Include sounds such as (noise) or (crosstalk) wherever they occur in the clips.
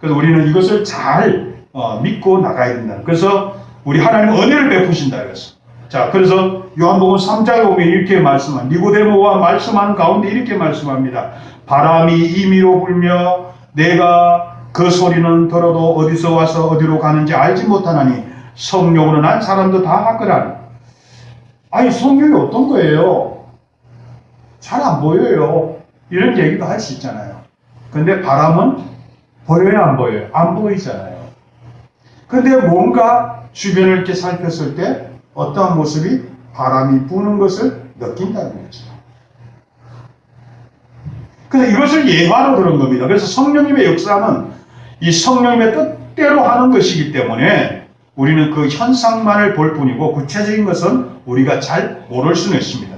그래서 우리는 이것을 잘 어, 믿고 나가야 된다. 그래서 우리 하나님 은혜를 베푸신다 그랬어. 자, 그래서 요한복음 3장에 보면 이렇게 말씀한 니고데모가 말씀하는 가운데 이렇게 말씀합니다. 바람이 임의로 불며 내가 그 소리는 들어도 어디서 와서 어디로 가는지 알지 못하나니 성령으로 난 사람도 다 하거라니. 아니 성령이 어떤 거예요? 잘 안 보여요. 이런 얘기도 할 수 있잖아요. 근데 바람은 보여요, 안 보여요? 안 보이잖아요. 근데 뭔가 주변을 이렇게 살폈을 때 어떠한 모습이 바람이 부는 것을 느낀다는 거죠. 그래서 이것을 예화로 그런 겁니다. 그래서 성령님의 역사는 이 성령님의 뜻대로 하는 것이기 때문에 우리는 그 현상만을 볼 뿐이고 구체적인 것은 우리가 잘 모를 수는 있습니다.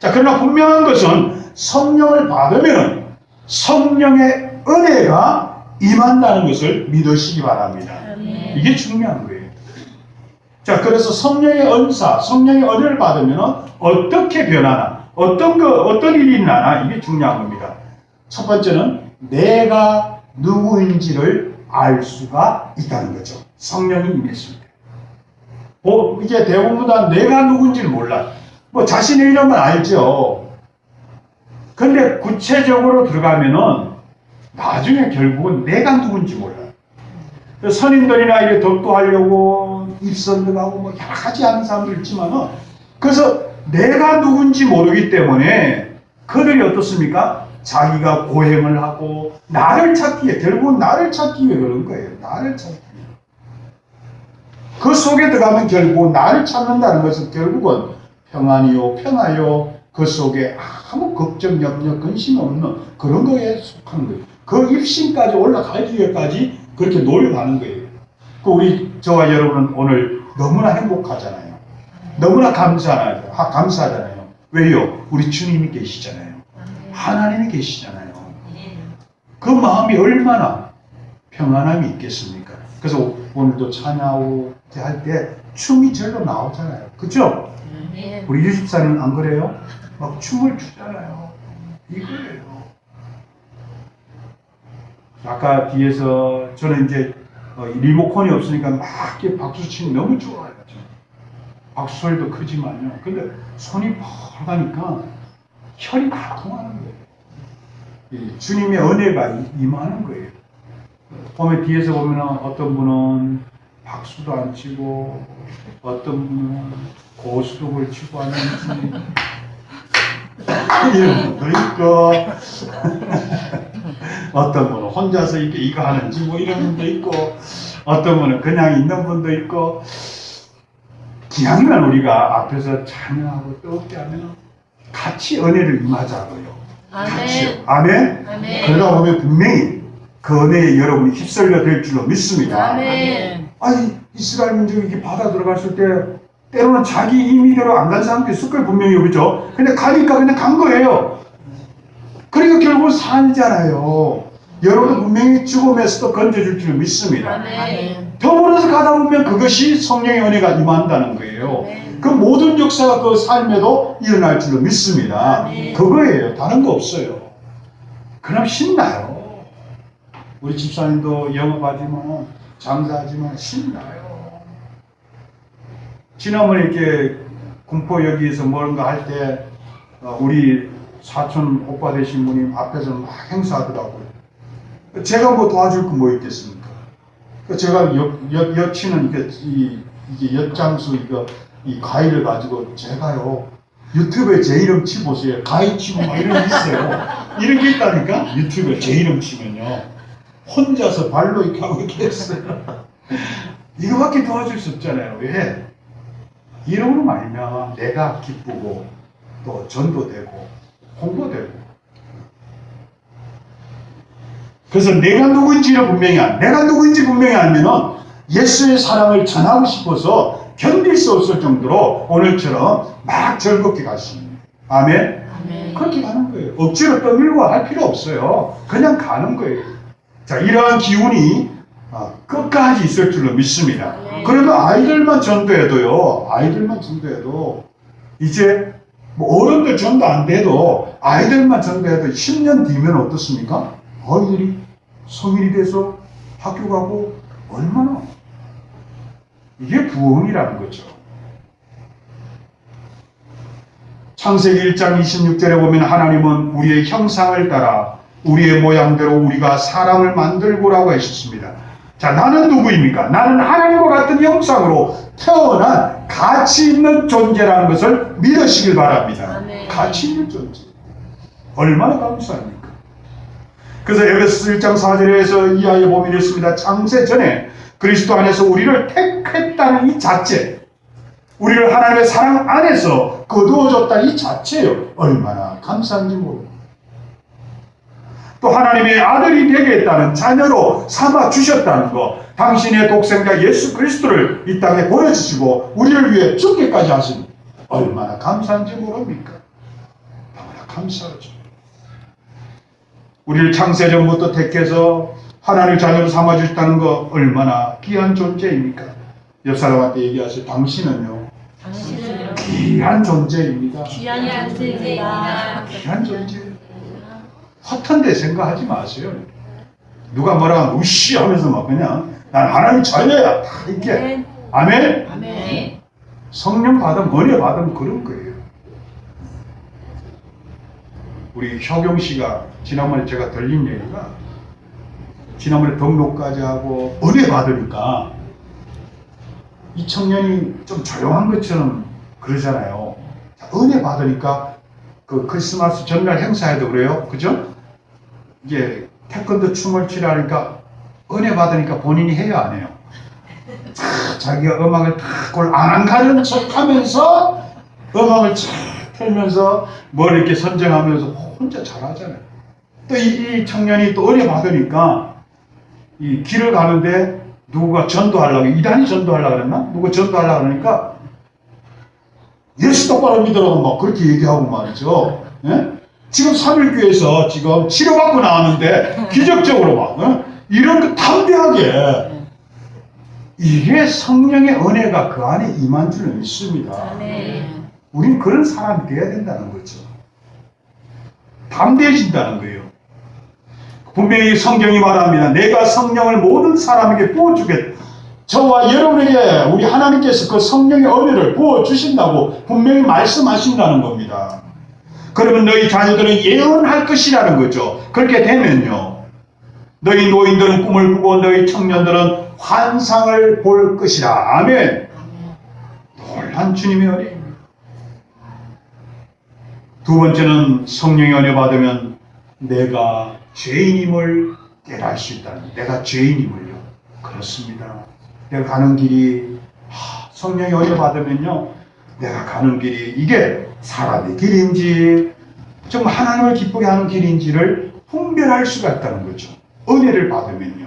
자, 그러나 분명한 것은 성령을 받으면 성령의 은혜가 임한다는 것을 믿으시기 바랍니다. 이게 중요한 거예요. 자, 그래서 성령의 은사, 성령의 은혜를 받으면 어떻게 변하나, 어떤 거, 어떤 일이 일어나나 이게 중요한 겁니다. 첫 번째는 내가 누구인지를 알 수가 있다는 거죠. 성령이 임했을 때. 뭐, 이게 대부분 다 내가 누군지를 몰라. 뭐, 자신의 이름은 알죠. 근데 구체적으로 들어가면은 나중에 결국은 내가 누군지. 그래서 선인들이나 이게 덕도하려고 입선등하고 뭐 여러 가지 하는 사람들 있지만은 그래서 내가 누군지 모르기 때문에 그들이 어떻습니까? 자기가 고행을 하고 나를 찾기 위해 결국은 나를 찾기 위해 그런 거예요. 나를 찾기. 그 속에 들어가면 결국 나를 찾는다는 것은 결국은 평안이요 평화요 그 속에 아무 걱정 염려 근심 없는 그런 거에 속하는 거예요. 그 입신까지 올라가기 위해까지 그렇게 노력하는 거예요. 그 우리 저와 여러분은 오늘 너무나 행복하잖아요. 너무나 감사하잖아요. 하- 감사하잖아요. 왜요? 우리 주님이 계시잖아요. 하나님이 계시잖아요. 그 마음이 얼마나 평안함이 있겠습니까? 그래서 오늘도 찬양하고 할 때 춤이 절로 나오잖아요. 그죠? 우리 유집사는 안 그래요? 막 춤을 추잖아요. 이거예요. 아까 뒤에서 저는 이제 어, 이 리모컨이 없으니까 막 이렇게 박수 치면 너무 좋아요. 박수 소리도 크지만요. 근데 손이 벌가니까 혈이 다 통하는 거예요. 이 주님의 은혜가 이- 임하는 거예요. 보면 뒤에서 보면 어떤 분은 박수도 안 치고 어떤 분은 고스톱을 치고 하는지 (laughs) 있고 (laughs) 어떤 분은 혼자서 이렇게 이거 하는지 뭐 이런 분도 있고 어떤 분은 그냥 있는 분도 있고 기왕이면 우리가 앞에서 찬양하고 뜨겁게 하면 같이 은혜를 임하자고요. 같이요. 아멘. 아멘. 그러다 보면 분명히 그 은혜에 여러분이 휩쓸려 될 줄로 믿습니다. 아멘. 아니 이스라엘 민족이 이렇게 바다 들어갔을 때 때로는 자기 임의대로 안 간 사람도 있을 거예요 분명히 그죠? 근데 가니까 그냥 간 거예요. 그러니까 결국은 살잖아요. 여러분은 분명히 죽음에서도 건져줄 줄 믿습니다. 아멘. 더불어서 가다 보면 그것이 성령의 은혜가 임한다는 거예요. 그 모든 역사가 그 삶에도 일어날 줄로 믿습니다. 아멘. 그거예요. 다른 거 없어요. 그럼 신나요. 우리 집사님도 영업하지만 장사하지만 신나요. 지난번에 이렇게 군포 여기에서 뭔가 할 때 우리 사촌 오빠 되신 분이 앞에서 막 행사하더라고요. 제가 뭐 도와줄 거 뭐 있겠습니까? 그 제가 여, 여, 여치는 이게, 이, 이게 엿장수 이거 이 가위를 가지고 제가요 유튜브에 제 이름 치보세요. 가위 치고 막 이런 게 있어요. 이런 게 있다니까 유튜브에 제 이름 치면요 혼자서 발로 이렇게 하고 이렇게 했어요. 이거밖에 도와줄 수 없잖아요. 왜? 이름으로 말면 내가 기쁘고 또 전도되고 홍보되고 그래서 내가 누구인지를 분명히 알, 내가 누구인지 분명히 알면은 예수의 사랑을 전하고 싶어서 견딜 수 없을 정도로 오늘처럼 막 즐겁게 거예요. 아멘. 아멘. 그렇게 가는 거예요. 억지로 떠밀고 할 필요 없어요. 그냥 가는 거예요. 자, 이러한 기운이 어, 끝까지 있을 줄로 믿습니다. 네. 그러면 아이들만 전도해도요, 아이들만 전도해도 이제 뭐 어른들 전도 안 돼도 아이들만 전도해도 10년 뒤면 어떻습니까? 아이들이 성인이 돼서 학교 가고 얼마나 이게 부흥이라는 거죠. 창세기 1장 26절에 보면 하나님은 우리의 형상을 따라 우리의 모양대로 우리가 사람을 만들고라고 하셨습니다. 자, 나는 누구입니까? 나는 하나님과 같은 형상으로 태어난 가치 있는 존재라는 것을 믿으시길 바랍니다. 아멘. 가치 있는 존재. 얼마나 감사합니까? 그래서 에베소 1장 4절에서 이하에 보면 이렇습니다. 창세 전에 그리스도 안에서 우리를 택했다는 이 자체, 우리를 하나님의 사랑 안에서 거두어줬다 이 자체요. 얼마나 감사한지 모릅니다. 또 하나님의 아들이 되게 했다는 자녀로 삼아 주셨다는 것, 당신의 독생자 예수 그리스도를 이 땅에 보내주시고 우리를 위해 죽기까지 하신 얼마나 감사한지 모릅니까? 너무나 감사하죠. 우리를 창세 전부터 택해서 하나님의 자녀로 삼아 주셨다는 것 얼마나 귀한 존재입니까? 옆 사람한테 얘기하세요. 당신은요 당신은 귀한 존재입니다. 귀한 존재입니다. 귀한 존재. 허탄데 생각하지 마세요. 누가 뭐라 하면 우씨 하면서 막 그냥 난 하나님 자녀야 다 이렇게 아멘. 아멘. 성령 받으면 은혜 받으면 그런 거예요. 우리 효경 씨가 지난번에 제가 들린 얘기가 지난번에 등록까지 하고 은혜 받으니까 이 청년이 좀 조용한 것처럼 그러잖아요. 자, 은혜 받으니까 그 크리스마스 전날 행사에도 그래요. 그죠? 이게 태권도 춤을 추라니까 은혜 받으니까 본인이 해요, 안 해요? 자, 자기가 음악을 탁 그걸 안 가는 척 하면서 음악을 쫙 틀면서 뭘 이렇게 선정하면서 혼자 잘하잖아요. 또 이 청년이 또 은혜 받으니까 이 길을 가는데 누구가 전도하려고, 이단이 전도하려고 그랬나? 누가 전도하려고 그러니까 예수 똑바로 믿으라고 막 그렇게 얘기하고 말이죠. 예? 지금 3일교에서 지금 치료받고 나왔는데 기적적으로 막, 어? 이런 거 담대하게 이게 성령의 은혜가 그 안에 임한 줄은 믿습니다. 아멘. 우린 그런 사람이 돼야 된다는 거죠. 담대해진다는 거예요. 분명히 성경이 말합니다. 내가 성령을 모든 사람에게 부어주겠다. 저와 여러분에게 우리 하나님께서 그 성령의 은혜를 부어주신다고 분명히 말씀하신다는 겁니다. 그러면 너희 자녀들은 예언할 것이라는 거죠. 그렇게 되면요. 너희 노인들은 꿈을 꾸고 너희 청년들은 환상을 볼 것이라. 아멘. 놀란 주님의 은혜입니다. 두 번째는 성령의 은혜 받으면 내가 죄인임을 깨달을 수 있다는. 내가 죄인임을요. 그렇습니다. 내가 가는 길이 하, 성령의 은혜 받으면요. 내가 가는 길이 이게 사람의 길인지 좀 하나님을 기쁘게 하는 길인지를 분별할 수가 있다는 거죠. 은혜를 받으면요.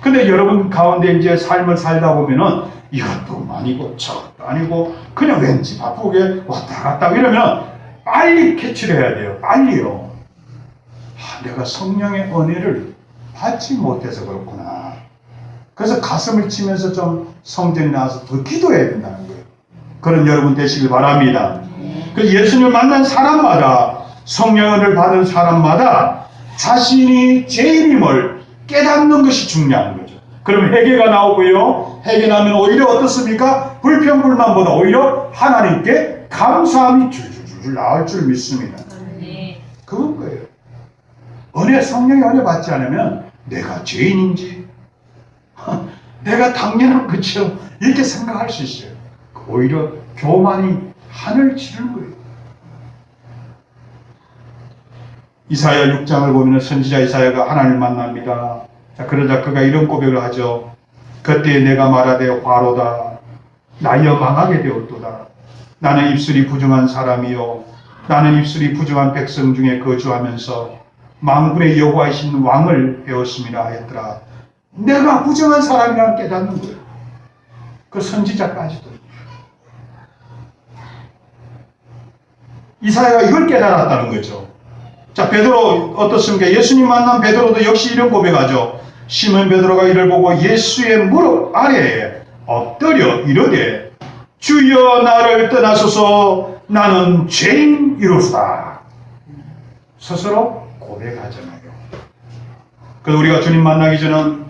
근데 여러분 가운데 이제 삶을 살다 보면은 이것도 아니고 저것도 아니고 그냥 왠지 바쁘게 왔다 갔다 이러면 빨리 캐치를 해야 돼요. 빨리요. 아, 내가 성령의 은혜를 받지 못해서 그렇구나. 그래서 가슴을 치면서 좀 성전에 나와서 더 기도해야 된다는 거예요. 그런 여러분 되시길 바랍니다. 그 예수님을 만난 사람마다 성령을 받은 사람마다 자신이 죄인임을 깨닫는 것이 중요한 거죠. 그럼 회개가 나오고요. 회개 나면 오히려 어떻습니까? 불평불만보다 오히려 하나님께 감사함이 줄줄줄 나올 줄 믿습니다. 그건 거예요. 은혜, 성령의 은혜 받지 않으면 내가 죄인인지, (laughs) 내가 당연한 것처럼 이렇게 생각할 수 있어요. 오히려 교만이 하늘 치는 거예요. 이사야 6장을 보면 선지자 이사야가 하나님을 만납니다. 자, 그러자 그가 이런 고백을 하죠. 그때 내가 말하되 화로다. 나여 망하게 되었도다. 나는 입술이 부정한 사람이요. 나는 입술이 부정한 백성 중에 거주하면서 만군의 여호와이신 왕을 배웠습니다 했더라. 내가 부정한 사람이라는 깨닫는 거예요. 그 선지자까지도. 이사야가 이걸 깨달았다는 거죠. 자, 베드로 어떻습니까? 예수님 만난 베드로도 역시 이런 고백하죠. 시몬 베드로가 이를 보고 예수의 무릎 아래에 엎드려 이르되 주여 나를 떠나소서 나는 죄인이로다. 스스로 고백하잖아요. 그래서 우리가 주님 만나기 전은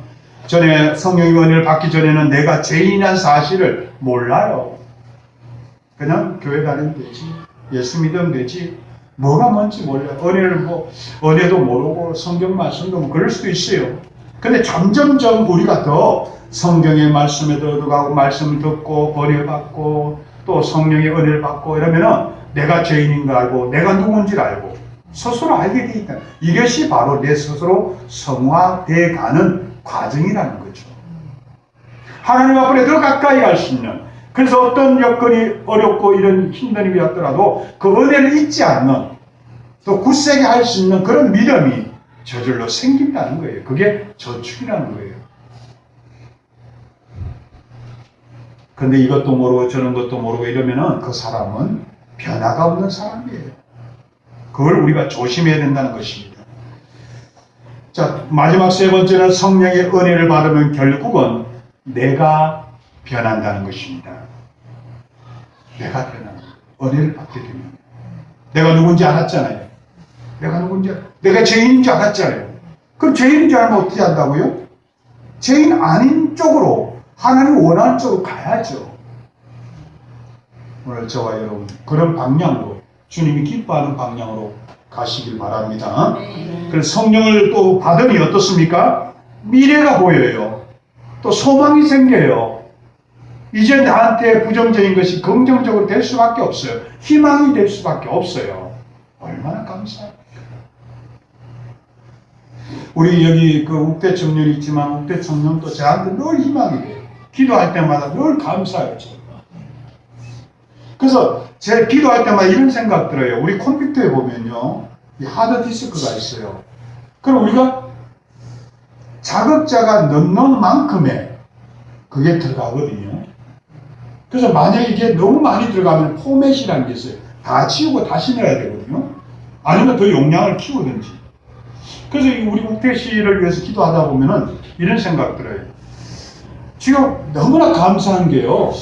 전에 성령의 은혜를 받기 전에는 내가 죄인이란 사실을 몰라요. 그냥 교회 다니면 되지. 예수 믿으면 되지. 뭐가 뭔지 몰라요. 은혜를 뭐, 은혜도 모르고 성경 말씀도 뭐 그럴 수도 있어요. 근데 점점점 우리가 더 성경의 말씀에 들어가고 말씀을 듣고 은혜 받고 또 성령의 은혜를 받고 이러면은 내가 죄인인 걸 알고 내가 누군지를 알고 스스로 알게 돼 있다. 이것이 바로 내 스스로 성화돼 가는 과정이라는 거죠. 하나님 앞에 더 가까이 갈 수 있는 그래서 어떤 여건이 어렵고 이런 힘든 일이 왔더라도 그 은혜를 잊지 않는 또 굳세게 할 수 있는 그런 믿음이 저절로 생긴다는 거예요. 그게 저축이라는 거예요. 근데 이것도 모르고 저런 것도 모르고 이러면은 그 사람은 변화가 없는 사람이에요. 그걸 우리가 조심해야 된다는 것입니다. 자, 마지막 세 번째는 성령의 은혜를 받으면 결국은 내가 변한다는 것입니다. 내가 변하는. 은혜를 받게 되면. 내가 누군지 알았잖아요. 내가 누군지, 알- 내가 죄인인 줄 알았잖아요. 그럼 죄인인 줄 알면 어떻게 한다고요? 죄인 아닌 쪽으로, 하나님 원하는 쪽으로 가야죠. 오늘 저와 여러분, 그런 방향으로, 주님이 기뻐하는 방향으로 가시길 바랍니다. 네. 그래서 성령을 또 받으니 어떻습니까? 미래가 보여요. 또 소망이 생겨요. 이제 나한테 부정적인 것이 긍정적으로 될 수밖에 없어요. 희망이 될 수밖에 없어요. 얼마나 감사합니까? 우리 여기 그 욱대 청년이 있지만 욱대 청년도 저한테 늘 희망이 돼요. 기도할 때마다 늘 감사해요. 그래서 제 기도할 때마다 이런 생각 들어요. 우리 컴퓨터에 보면요. 이 하드 디스크가 있어요. 그럼 우리가 자극자가 넣는 만큼의 그게 들어가거든요. 그래서 만약에 이게 너무 많이 들어가면 포맷이라는 게 있어요. 다 치우고 다시 넣어야 되거든요. 아니면 더 용량을 키우든지. 그래서 이 우리 국태 씨를 위해서 기도하다 보면은 이런 생각 들어요. 지금 너무나 감사한 게요.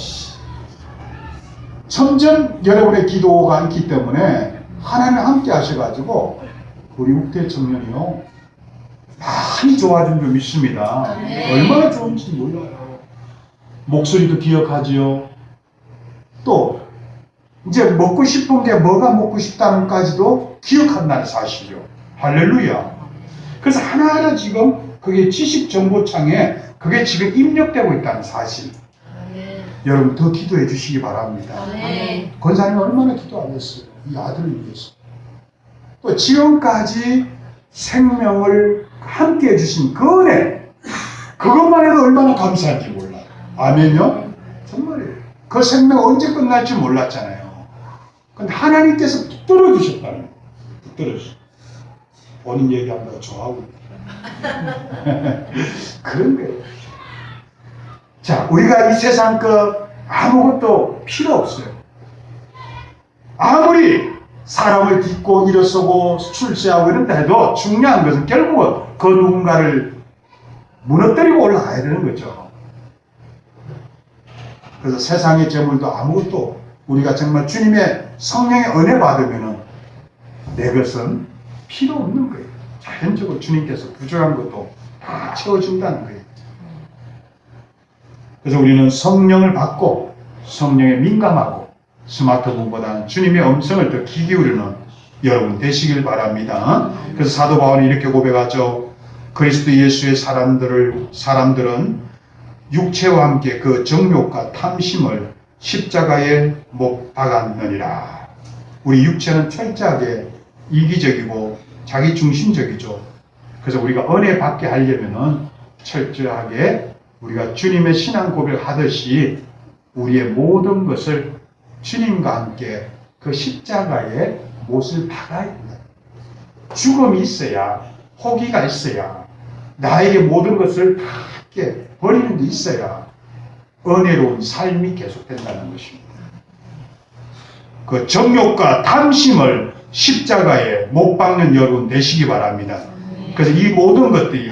점점 여러분의 기도가 있기 때문에 하나님 함께 하셔가지고 우리 국태 청년이요. 많이 좋아진 줄 믿습니다. 네. 얼마나 좋은지 몰라요. 목소리도 기억하지요. 또 이제 먹고 싶은 게 뭐가 먹고 싶다는까지도 기억한다는 사실이요. 할렐루야. 그래서 하나하나 지금 그게 지식 정보창에 그게 지금 입력되고 있다는 사실. 네. 여러분 더 기도해 주시기 바랍니다. 네. 권사님 얼마나 기도 안 했어요. 이 아들을 위해서. 또 지금까지 생명을 함께 해주신 그 은혜. 그것만 해도 얼마나 감사한지 몰라요. 아멘요? 정말이에요. 그 생명 언제 끝날지 몰랐잖아요. 근데 하나님께서 붙들어 주셨다는. 붙들어 주셨 본인 얘기하면 더 좋아하고. (laughs) 그런 거예요. 자, 우리가 이 세상 그 아무것도 필요 없어요. 아무리 사람을 딛고 일어서고 출세하고 이런다 해도 중요한 것은 결국은 그 누군가를 무너뜨리고 올라가야 되는 거죠. 그래서 세상의 재물도 아무것도 우리가 정말 주님의 성령의 은혜 받으면은 내 것은 필요 없는 거예요. 자연적으로 주님께서 부족한 것도 다 채워준다는 거예요. 그래서 우리는 성령을 받고 성령에 민감하고 스마트폰보다는 주님의 음성을 더 귀 기울이는 여러분 되시길 바랍니다. 그래서 사도 바울이 이렇게 고백하죠. 그리스도 예수의 사람들을 사람들은 육체와 함께 그 정욕과 탐심을 십자가에 못 박았느니라. 우리 육체는 철저하게 이기적이고 자기 중심적이죠. 그래서 우리가 은혜 받게 하려면은 철저하게 우리가 주님의 신앙 고백을 하듯이 우리의 모든 것을 주님과 함께 그 십자가에 못을 박아야 된다. 죽음이 있어야, 호기가 있어야, 나에게 모든 것을 다 함께 버리는 게 있어야 은혜로운 삶이 계속된다는 것입니다. 그 정욕과 탐심을 십자가에 못 박는 여러분 되시기 바랍니다. 그래서 이 모든 것들이